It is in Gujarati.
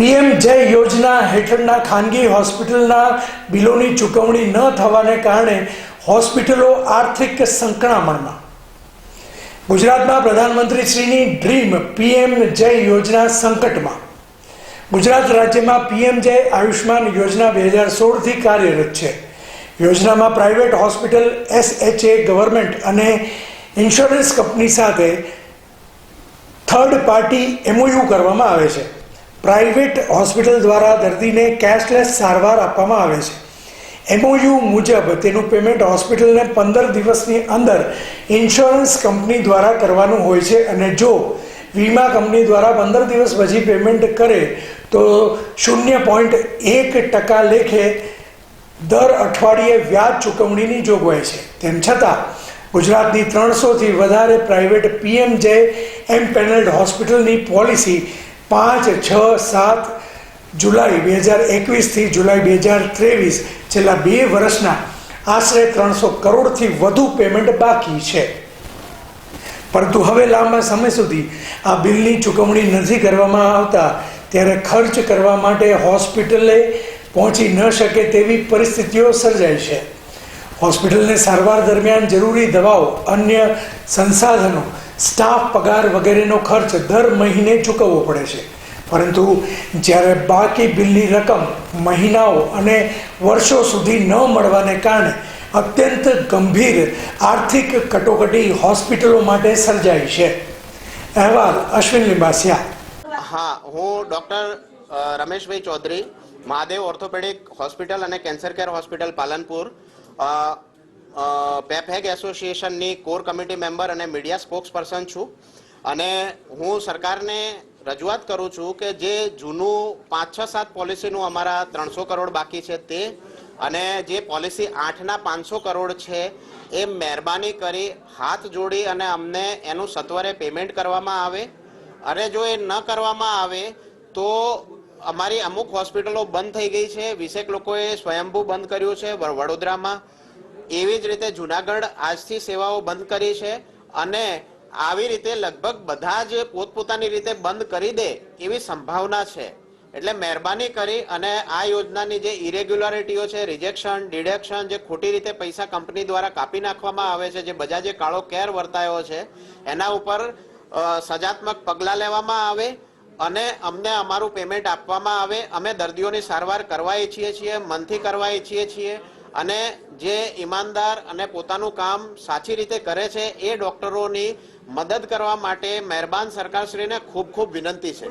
પીએમ જય યોજના હેઠળના ખાનગી હોસ્પિટલના બિલોની ચૂકવણી ન થવાને કારણે હોસ્પિટલો આર્થિક સંકળામણમાં. ગુજરાતમાં પ્રધાનમંત્રી શ્રીની ડ્રીમ પીએમ જય યોજના સંકટમાં. ગુજરાત રાજ્યમાં પીએમ જય આયુષ્માન યોજના બે હજાર સોળથી કાર્યરત છે. યોજનામાં પ્રાઇવેટ હોસ્પિટલ, એસએચએ ગવર્મેન્ટ અને ઇન્સ્યોરન્સ કંપની સાથે થર્ડ પાર્ટી એમઓયુ કરવામાં આવે છે. પ્રાઇવેટ હોસ્પિટલ દ્વારા દર્દીને કેશલેસ સારવાર આપવામાં આવે છે. એમઓયુ મુજબ તેનું પેમેન્ટ હોસ્પિટલને પંદર દિવસની અંદર ઇન્સ્યોરન્સ કંપની દ્વારા કરવાનું હોય છે અને જો વીમા કંપની દ્વારા પંદર દિવસ પછી પેમેન્ટ કરે તો શૂન્ય પોઈન્ટ એક ટકા લેખે દર અઠવાડિયે વ્યાજ ચૂકવણીની જોગવાઈ છે. તેમ છતાં, ગુજરાતની ત્રણસોથી વધારે પ્રાઇવેટ પીએમ જે એમ પેનલ્ડ હોસ્પિટલની પોલિસી પાંચ, છ, સાત જુલાઈ બે હજાર એકવીસથી જુલાઈ બે હજાર ત્રેવીસ છેલ્લા બે વર્ષના આશરે ત્રણસો કરોડથી વધુ પેમેન્ટ બાકી છે. પરંતુ હવે લાંબા સમય સુધી આ બિલની ચૂકવણી નથી કરવામાં આવતા, ત્યારે ખર્ચ કરવા માટે હોસ્પિટલે પહોંચી ન શકે તેવી પરિસ્થિતિઓ સર્જાય છે. હોસ્પિટલને સારવાર દરમિયાન જરૂરી દવાઓ, અન્ય સંસાધનો સ્ટાફ પગાર વગેરેનો ખર્ચ દર મહિને ચૂકવવો પડે છે. પરંતુ જ્યારે બાકી બિલની રકમ મહિનાઓ અને વર્ષો સુધી ન મળવાને કારણે અત્યંત ગંભીર આર્થિક કટોકટી હોસ્પિટલો માટે સર્જાઈ છે. અહેવાલ અશ્વિન લિંબાસિયા. હા, હું doctor Rameshbhai Chaudhary, Mahadev orthopedic hospital અને કેન્સર કેર હોસ્પિટલ પાલનપુર. પેપહેગ એસોસિએશનની કોર કમિટી મેમ્બર અને મીડિયા સ્પોક્સ પર્સન છું. અને હું સરકારને રજૂઆત કરું છું કે જે જૂનું પાંચ છ સાત પોલિસીનું અમારા ત્રણસો કરોડ બાકી છે તે અને જે પોલિસી આઠના પાંચસો કરોડ છે એ મહેરબાની કરી હાથ જોડી અને અમને એનું સત્વરે પેમેન્ટ કરવામાં આવે. અને જો એ ન કરવામાં આવે તો અમારી અમુક હોસ્પિટલો બંધ થઈ ગઈ છે. વીસેક લોકોએ સ્વયંભૂ બંધ કર્યું છે. વડોદરામાં એવી જ રીતે જુનાગઢ આજથી સેવાઓ બંધ કરી છે અને આવી રીતે લગભગ બધા જ પોતપોતાની રીતે બંધ કરી દે એવી સંભાવના છે. એટલે મહેરબાની કરી અને આ યોજનાની જે ઇરેગ્યુલારિટીઓ છે રિજેક્શન ડિડક્શન જે ખોટી રીતે પૈસા કંપની દ્વારા કાપી નાખવામાં આવે છે, જે બધા જે કાળો કેર વર્તાયો છે, એના ઉપર સજાત્મક પગલાં લેવામાં આવે અને અમને અમારું પેમેન્ટ આપવામાં આવે. અમે દર્દીઓની સારવાર કરવા ઈચ્છીએ છીએ મનથી કરવા ઈચ્છીએ છીએ. અને જે ઈમાનદાર અને પોતાનું કામ સાચી રીતે કરે છે, એ ડોક્ટરોની મદદ કરવા માટે મહેરબાન સરકારશ્રીને ખૂબ ખૂબ વિનંતી છે.